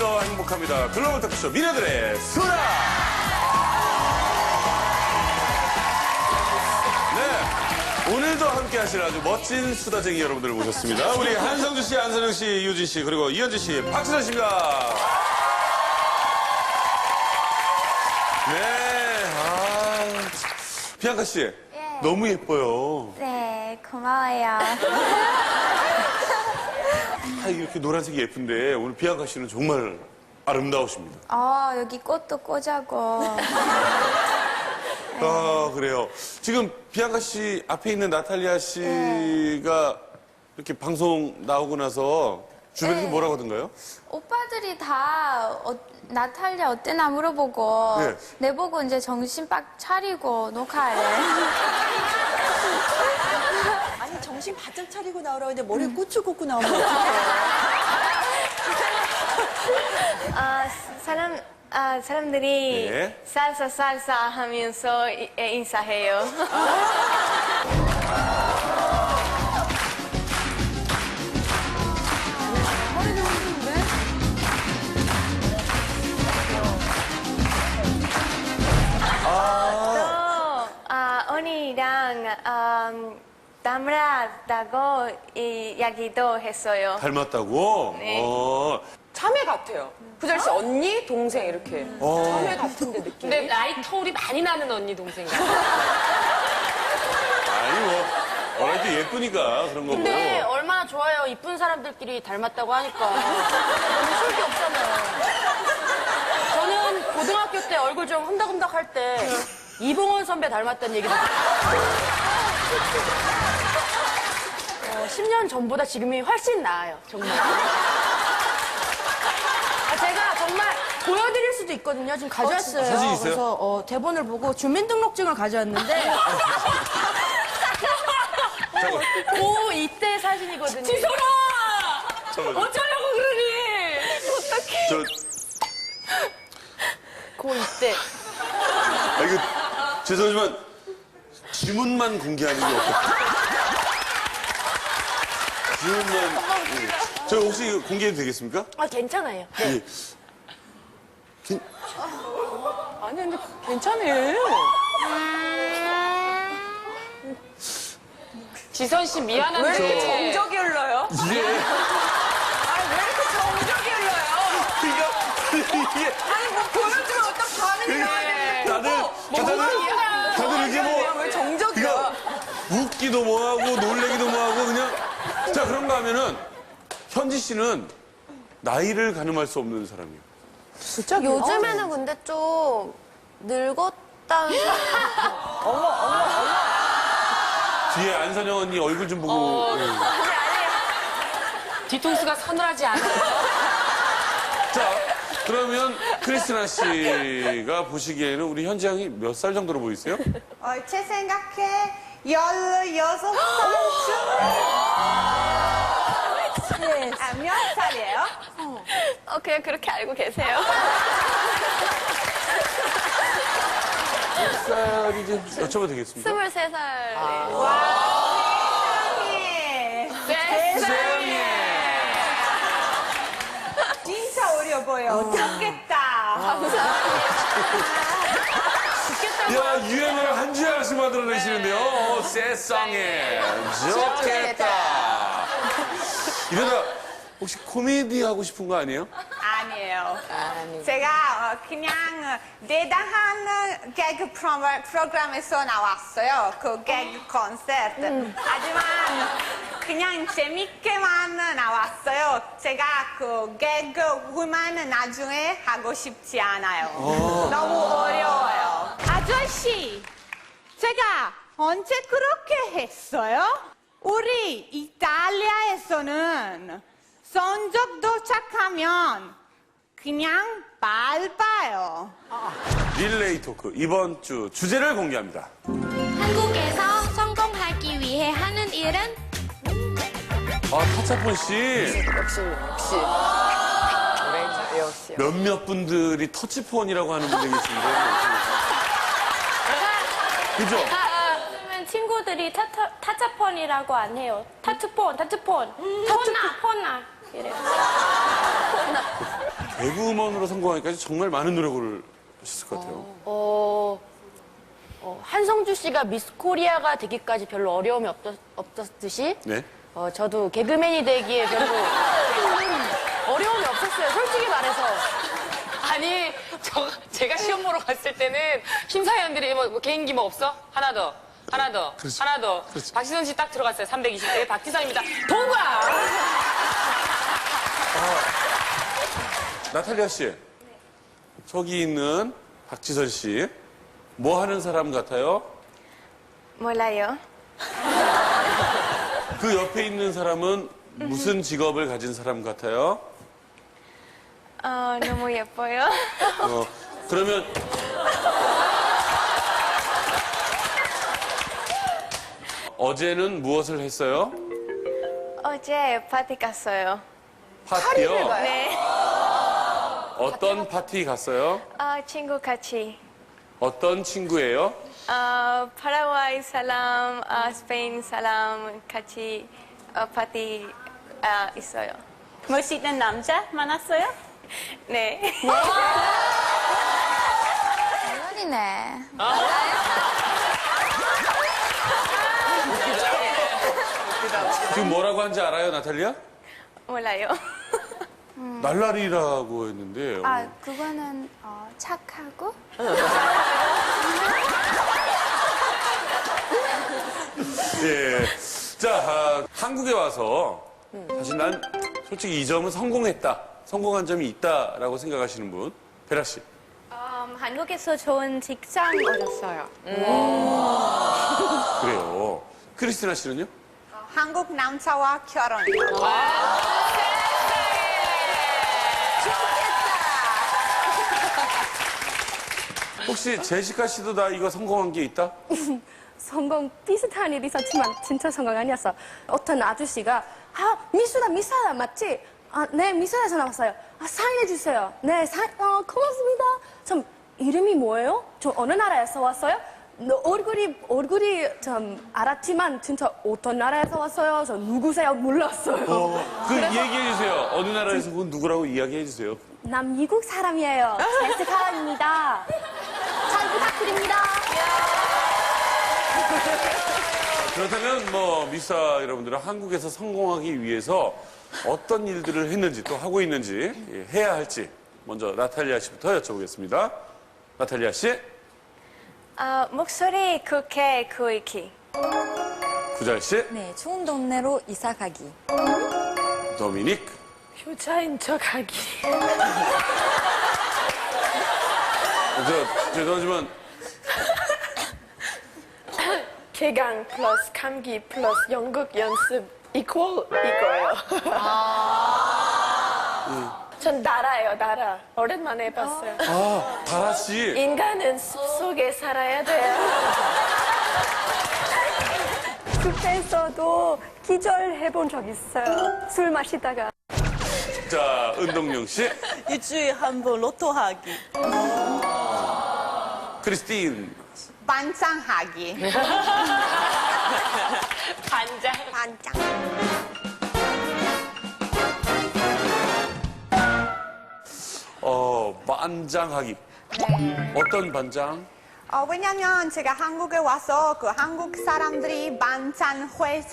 있어 행복합니다. 글로벌 토크쇼 미녀들의 수다! 네. 오늘도 함께 하실 아주 멋진 수다쟁이 여러분들을 모셨습니다. 우리 한성주 씨, 안선영 씨, 유진 씨, 그리고 이현주 씨, 박수현 씨입니다. 네, 아. 비앙카 씨. 너무 예뻐요. 네, 고마워요. 아, 이렇게 노란색이 예쁜데 오늘 비앙카 씨는 정말 아름다우십니다. 어, 여기 꽃도 꽂자고. 아, 그래요. 지금 비앙카 씨 앞에 있는 나탈리아 씨가 이렇게 방송 나오고 나서 주변에서 네. 뭐라고 하던가요? 오빠들이 다 어, 나탈리아 어때나 물어보고 네. 내 보고 이제 정신 빡 차리고. 아니 정신 바짝 차리고 나오라고 했는데 머리에 고추 꽂고 나오면 어떡해. 아, 사람, 아, 사람들이 네. 살사 살사 하면서 이- 에, 인사해요. 또, 아, 언니랑 음, 닮았다고 이야기도 했어요. 닮았다고? 네. 어, 참외 같아요. 구절 씨 언니, 동생 이렇게 어. 참외 같은데 느낌. 근데 나이 터울이 많이 나는 언니 동생이야. 아니 뭐 워낙 또 예쁘니까 그런 거고. 근데 얼마나 좋아요. 이쁜 사람들끼리 닮았다고 하니까. 너무 술기 없잖아요. 저는 고등학교 때 얼굴 좀 흠덕흠덕 할 때 이봉원 선배 닮았다는 얘기 들었어요. 어, 10년 전보다 지금이 훨씬 나아요. 정말. 아, 제가 정말 보여드릴 수도 있거든요. 지금 가져왔어요. 사진 있어요? 그래서 어, 대본을 보고 주민등록증을 가져왔는데 고 이때 사진이거든요. 지소라! 잠깐만요. 어쩌려고 그러니? 어떡해. 저, 고 이때. 아, 이거 죄송하지만 지문만 공개하는 게 어떨까? 지문만. 예. 저 혹시 이거 공개해도 되겠습니까? 아, 괜찮아요. 예. 긴- 아니 근데 괜찮네. 지선 씨 미안한데. 왜 이렇게 정적이 흘러요? 예. 아니 왜 이렇게 정적이 흘러요? 그러니까 이게 아니 뭐 보여주면 어떤 반응이 나야 다들 다들 다들 이렇게 뭐 왜 정적이야? 그냥 웃기도 뭐하고 하면은 현지 씨는 나이를 가늠할 수 없는 사람이에요. 요즘에는 근데 좀 늙었다는 뒤에 안선영 언니 얼굴 좀 보고. 예. 뒤통수가 서늘하지 않아요. 자 그러면 크리스티나 씨가 보시기에는 우리 현지 양이 몇 살 정도로 보이세요? 어, 제 생각에 16살쯤? 아, 몇 살이에요? 어, 그냥 그렇게 알고 계세요. 몇 살인지 여쭤봐도 되겠습니까? 23살. 세상에. 진짜 어려 보여. 좋겠다. 야 유행어를 한줄 알씩 만들어내시는데요. 어, 세상에 좋겠다. 이러다 혹시 코미디 하고 싶은 거 아니에요? 아니에요. 제가 어, 그냥 어, 대단한 개그 프로- 프로그램에서 나왔어요. 그 개그 콘서트. 하지만 그냥 재밌게만 나왔어요. 제가 그 개그 후만 나중에 하고 싶지 않아요. 너무 어려워요. 아저씨, 제가 언제 그렇게 했어요? 우리 이탈리아에서는 성적 도착하면 그냥 밟아요. 릴레이 토크 이번 주 주제를 공개합니다. 한국에서 성공하기 위해 하는 일은 아 타차폰 씨 역시 역시. 몇몇 분들이 터치폰이라고 하는 분들이 계신데 그죠? 친구들이 타타, 타짜폰이라고 안 해요. 타투폰, 타투폰. 폰나, 폰나. 이래요. 개그우먼으로 성공하기까지 정말 많은 노력을 하셨을 것 같아요. 어, 어, 한성주 씨가 미스 코리아가 되기까지 별로 어려움이 없었, 없었듯이 네. 어, 저도 개그맨이 되기에 별로 어려움이 없었어요. 솔직히 말해서. 아니, 저, 제가 시험 보러 갔을 때는 심사위원들이 뭐, 뭐 개인기 뭐 없어? 하나 더. 하나 더. 그렇지. 하나 더. 그렇지. 박지선 씨 딱 들어갔어요. 320대 박지선입니다. 통과! 나탈리아 씨. 저기 있는 박지선 씨. 뭐 하는 사람 같아요? 몰라요. 그 옆에 있는 사람은 무슨 직업을 가진 사람 같아요? 어, 너무 예뻐요. 어, 그러면 어제는 무엇을 했어요? 어제 파티 갔어요. 파티요? 네. 어떤 파티 갔어요? 어, 친구 같이. 어떤 친구예요? 어, 파라과이 사람, 어, 스페인 사람 같이 어, 파티 어, 있어요. 멋있는 남자 만났어요? 네. 대박이네. 지금 뭐라고 한지 알아요, 나탈리아? 몰라요. 날라리라고 했는데. 아, 그거는 어, 착하고 예. 자, 아, 한국에 와서 사실 난 솔직히 이 점은 성공했다. 성공한 점이 있다라고 생각하시는 분. 베라 씨. 음, 한국에서 좋은 직장 얻었어요. 그래요. 크리스티나 씨는요? 한국 남자와 결혼이요. 혹시 제시카 씨도 다 이거 성공한 게 있다? 성공 비슷한 일이 있었지만 진짜 성공 아니었어. 어떤 아저씨가 아 미수다 미사다 맞지? 아네 미사에서 나왔어요. 아 사인해 주세요. 네 사인 어 고맙습니다. 참 이름이 뭐예요? 저 어느 나라에서 왔어요? 너 얼굴이 얼굴이 좀 알았지만 진짜 어떤 나라에서 왔어요? 저 누구세요? 몰랐어요. 어, 그 얘기해 주세요. 어느 나라에서 본 누구라고 이야기해 주세요. 남 미국 사람이에요. 제스카입니다. 잘 부탁드립니다. 그렇다면 뭐 미사 여러분들은 한국에서 성공하기 위해서 어떤 일들을 했는지 또 하고 있는지 예, 해야 할지 먼저 나탈리아 씨부터 여쭤보겠습니다. 나탈리아 씨, 어, 목소리 크게 크기. 구잘 씨, 네, 좋은 동네로 이사 가기. 도미닉, 효자인 척하기. 저 죄송하지만 개강 플러스 감기 플러스 연극 연습 이퀄 이거예요. 전 나라예요, 나라. 오랜만에 해봤어요. 아 다라 씨, 인간은 숲속에 살아야 돼요. 숲에서도 기절해본 적 있어요. 술 마시다가. 자 은동영 씨, 일주일에 한 번 로또 하기. 크리스틴, 반장하기. 반장하기. 어떤 반장? 어, 왜냐면 제가 한국에 와서 그 한국 사람들이 반찬 회장